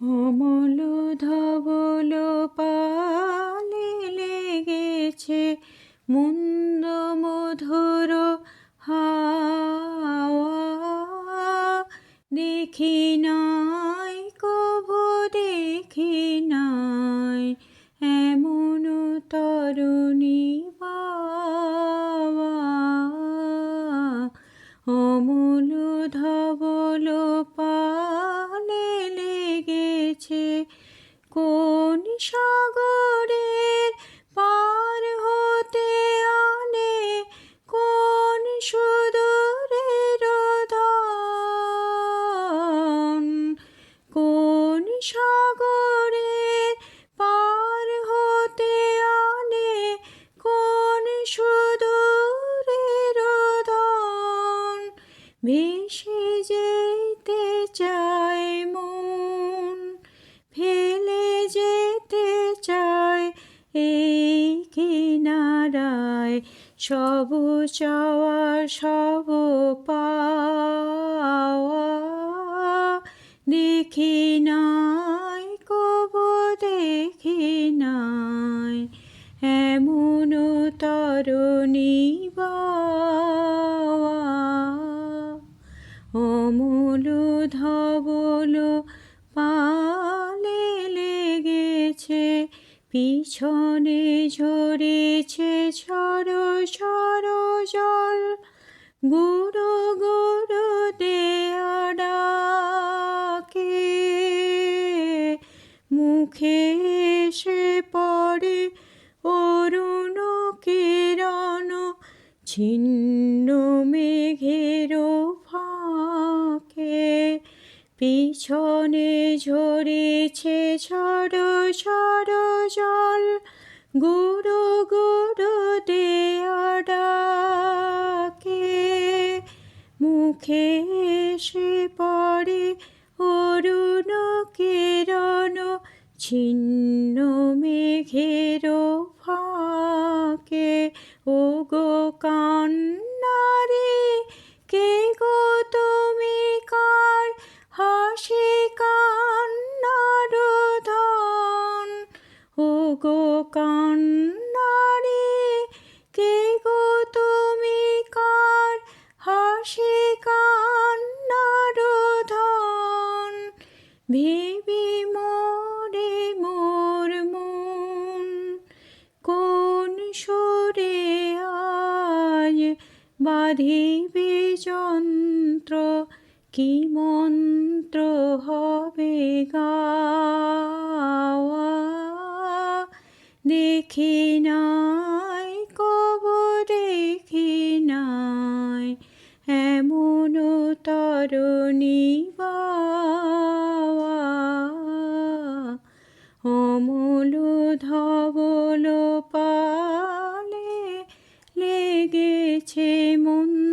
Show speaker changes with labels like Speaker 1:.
Speaker 1: অমল ধবল পালে লেগেছে মন্দ মধুর হাওয়া। দেখি নাই, কভু দেখি নাই, এমন তরুণী বাবা। অমল ধবল সাগরের পার হতে আনে, কোন সুদূরের ধন? কোন সাগরের পার হতে আনে, কোন সুদূরের ধন? ভেসে সব চাওয়া সব পাওয়া দেখি নাই, কবু দেখি নাই, এমন তরুণী অমূল ধবল পালে লেগেছে পিছনে ঝরেছে ছড় ছড় জল। গুরু গুরু দেয়া ডাকে মুখে এসে পড়ে অরুণ কিরণ, ছিন্ন মেঘের ফাঁকে পিছনে ঝরেছে ঝড় ঝড় জল। গুরু গুরু দেয়া ডাকে মুখে এসে পড়ে অরুণ কিরণ, ছিন্ন মেঘের ফাঁকে। ও গো কান্নারে গো কান্নারে, কে গো তুমি কার হাসি কান্নার ধন? ভেবি মোরে মোর মন, কোন সুরে আজ বাঁধিবে যন্ত্র? কি মন্ত্র হবে গাওয়া? দেখি নাই কব দেখি নাই এমন তরুণী অমূল ধবল পালে লেগেছে মন্দ